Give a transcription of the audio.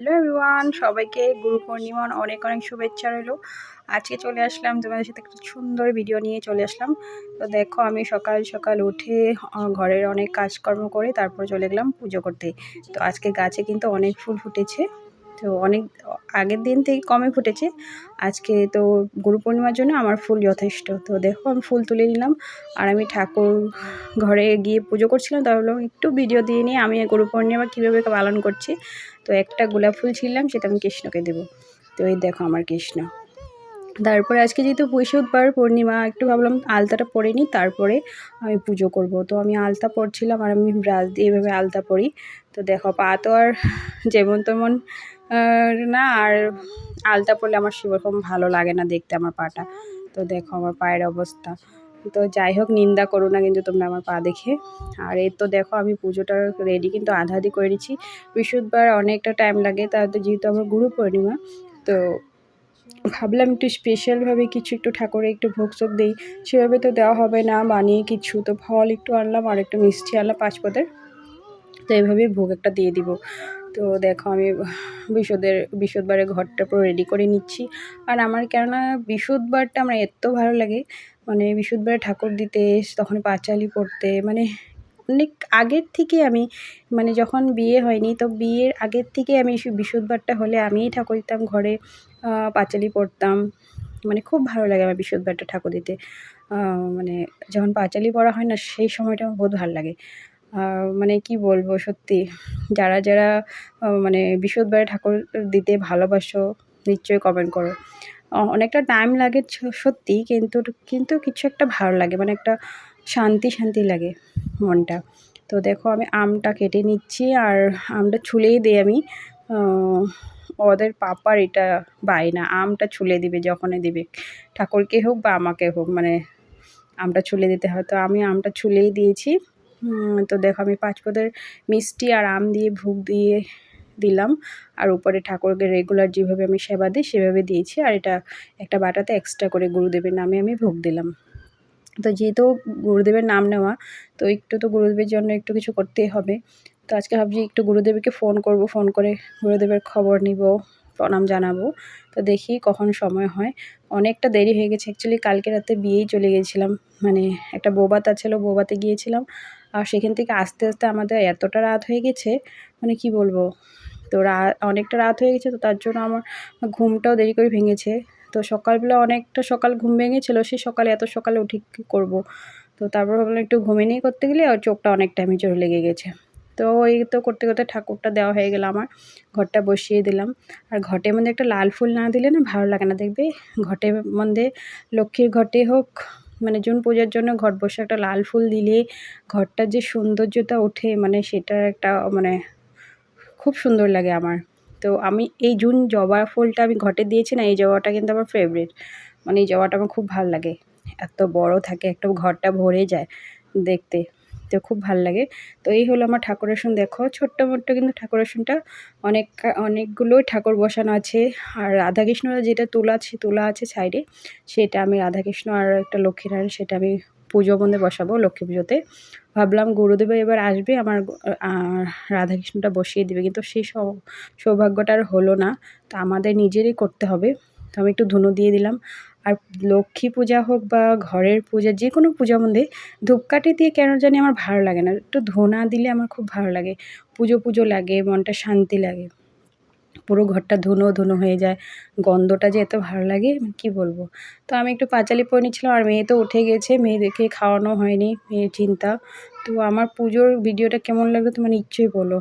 Hello everyone সবাইকে গুরু পূর্ণিমার অনেক অনেক শুভেচ্ছা রইল। আজকে চলে আসলাম তোমাদের সাথে একটা সুন্দর ভিডিও নিয়ে চলে আসলাম। তো দেখো আমি সকাল সকাল উঠে ঘরের অনেক কাজকর্ম করে তারপর চলে গেলাম পুজো করতে। তো আজকে গাছে কিন্তু অনেক ফুল ফুটেছে। তো অনেক আগের দিন থেকে কমে ফুটেছে। আজকে তো গুরু পূর্ণিমার জন্য আমার ফুল যথেষ্ট। তো দেখো, আমি ফুল তুলে নিলাম। আর আমি ঠাকুর ঘরে গিয়ে পুজো করছিলাম তাহলে একটু ভিডিও দিয়ে নিয়ে আমি গুরু পূর্ণিমা কীভাবে পালন করছি। তো একটা গোলাপ ফুল ছিললাম সেটা আমি কৃষ্ণকে দেবো। তো এই দেখো আমার কৃষ্ণ। তারপরে আজকে যেহেতু বৈশুদ্ধবার পূর্ণিমা, একটু ভাবলাম আলতাটা পরে নিই, তারপরে আমি পুজো করব। তো আমি আলতা পরছিলাম, আর আমি ব্রাশ দিয়ে এভাবে আলতা পরি। তো দেখো, পা তো আর যেমন তেমন না, আর আলতা পরলে আমার সেরকম ভালো লাগে না দেখতে আমার পাটা। তো দেখো আমার পায়ের অবস্থা। তো যাই হোক, নিন্দা করো না কিন্তু তোমরা আমার পা দেখে। আর এই তো দেখো আমি পুজোটা রেডি কিন্তু আধা আধি করে নিচ্ছি। বৃহস্পতিবার অনেকটা টাইম লাগে তাতে যেহেতু আমার গুরু পূর্ণিমা, তো ভাবলাম একটু স্পেশালভাবে কিছু একটু ঠাকুরে একটু ভোগ চোখ দিই। সেভাবে তো দেওয়া হবে না, বানিয়ে কিছু তো ফল একটু আনলাম আর একটু মিষ্টি আনলাম পাঁচ পদের তো এইভাবেই ভোগ একটা দিয়ে দিব। তো দেখো আমি বিশুদ্ধের বিশুদ্ধবারে ঘরটা পুরো রেডি করে নিচ্ছি। আর আমার কেননা বিশুদ্ধবারটা আমার এত ভালো লাগে মানে বিশুদ্ধবারে ঠাকুর দিতে তখন পাঁচালি পড়তে মানে অনেক আগের থেকে আমি মানে যখন বিয়ে হয়নি, তো বিয়ের আগের থেকে আমি বিশুদ্ধবারটা হলে আমিই ঠাকুর দিতাম, ঘরে পাঁচালি পড়তাম। মানে খুব ভালো লাগে আমার বিশুদ্ধবারটা ঠাকুর দিতে। মানে যখন পাঁচালি পড়া হয় না, সেই সময়টা আমার বহুত ভালো লাগে। মানে কি বলব সত্যি, যারা যারা মানে বিশুদ্ধবারে ঠাকুর দিতে ভালোবাসো, নিশ্চয়ই কমেন্ট করো। অনেকটা টাইম লাগে সত্যি, কিন্তু কিন্তু কিছু একটা ভালো লাগে মানে একটা শান্তি শান্তি লাগে মনটা। তো দেখো, আমি আমটা কেটে নিচ্ছি, আর আমটা ছুলেই দিই আমি। ওদের পাপার এটা বায়না, আমটা ছুলে দিবে যখনই দিবে, ঠাকুরকে হোক বা আমাকে হোক মানে আমটা ছুলে দিতে হয়। তো আমি আমটা ছুলেই দিয়েছি। তো দেখো আমি পাঁচ পদের মিষ্টি আর আম দিয়ে ভোগ দিয়ে দিলাম। আর উপরে ঠাকুরকে রেগুলার যেভাবে আমি সেবা দিই, সেভাবে দিয়েছি। আর এটা একটা বাটাতে এক্সট্রা করে গুরুদেবের নামে আমি ভোগ দিলাম। তো যেহেতু গুরুদেবের নাম নেওয়া, তো একটু তো গুরুদেবের জন্য একটু কিছু করতেই হবে। তো আজকে ভাবছি একটু গুরুদেবকে ফোন করব ফোন করে গুরুদেবের খবর নিব, প্রণাম জানাব। তো দেখি কখন সময় হয়। অনেকটা দেরি হয়ে গেছে। অ্যাকচুয়ালি কালকে রাতে বিয়েই চলে গেছিলাম। মানে একটা বৌবাতা ছিল বৌবাতে গিয়েছিলাম। আর সেখান থেকে আস্তে আস্তে আমাদের এতটা রাত হয়ে গেছে মানে কি বলব? তো রাত অনেকটা রাত হয়ে গেছে, তো তার জন্য আমার ঘুমটাও দেরি করে ভেঙেছে। তো সকালবেলা অনেকটা সকাল ঘুম ভেঙেছিল সেই সকালে এত সকালে উঠে কী করব? তো তারপর ভাবলাম একটু ঘুমিয়ে নিয়ে করতে গেলে, আর চোখটা অনেক টাইমে জোরে লেগে গেছে। তো ওই তো করতে করতে ঠাকুরটা দেওয়া হয়ে গেল আমার, ঘরটা বসিয়ে দিলাম। আর ঘটের মধ্যে একটা লাল ফুল না দিলে না ভালো লাগে না, দেখবে? ঘটের মধ্যে লক্ষ্মীর ঘটে হোক মানে জুন পূজার জন্য ঘর বসে একটা লাল ফুল দিলে ঘরটার যে সৌন্দর্যতা ওঠে মানে সেটা একটা মানে খুব সুন্দর লাগে আমার। তো আমি এই জুন জবা ফুলটা আমি ঘটে দিয়েছি না, এই জবাটা কিন্তু আমার ফেভারিট মানে এই জবাটা আমার খুব ভালো লাগে। এত বড় থাকে একটা ঘরটা ভরে যায় দেখতে। তো খুব ভালো লাগে। তো এই হলো আমার ঠাকুর আসন, দেখো। ছোট্ট মোট্ট কিন্তু ঠাকুর আসনটা অনেক, অনেকগুলোই ঠাকুর বসানো আছে। আর রাধাকৃষ্ণ যেটা তোলা আছে তোলা আছে সাইডে, সেটা আমি রাধাকৃষ্ণ আর একটা লক্ষ্মীনারায়ণ, সেটা আমি পুজো মধ্যে বসাবো লক্ষ্মী পুজোতে। ভাবলাম গুরুদেব এবার আসবে, আমার রাধাকৃষ্ণটা বসিয়ে দিবে। কিন্তু সেই সৌভাগ্যটা আর হলো না। তা আমাদের নিজেরই করতে হবে। তো আমি একটু ধুনো দিয়ে দিলাম। আর লক্ষ্মী পূজা হোক বা ঘরের পূজা, যে কোনো পূজা মধ্যে ধূপকাঠি দিয়ে কেন জানি আমার ভালো লাগে না। একটু ধোনা দিলে আমার খুব ভালো লাগে। পুজো পুজো লাগে, মনটা শান্তি লাগে। পুরো ঘরটা ধুনো ধুনো হয়ে যায়। গন্ধটা যে এত ভালো লাগে, কি বলব? তো আমি একটু পাঁচালি পরে নিচ্ছিলাম আর মেয়ে তো উঠে গেছে। মেয়েদেরকে খাওয়ানো হয়নি, মেয়ের চিন্তা। তো আমার পুজোর ভিডিওটা কেমন লাগল তোমার নিশ্চয়ই বলো।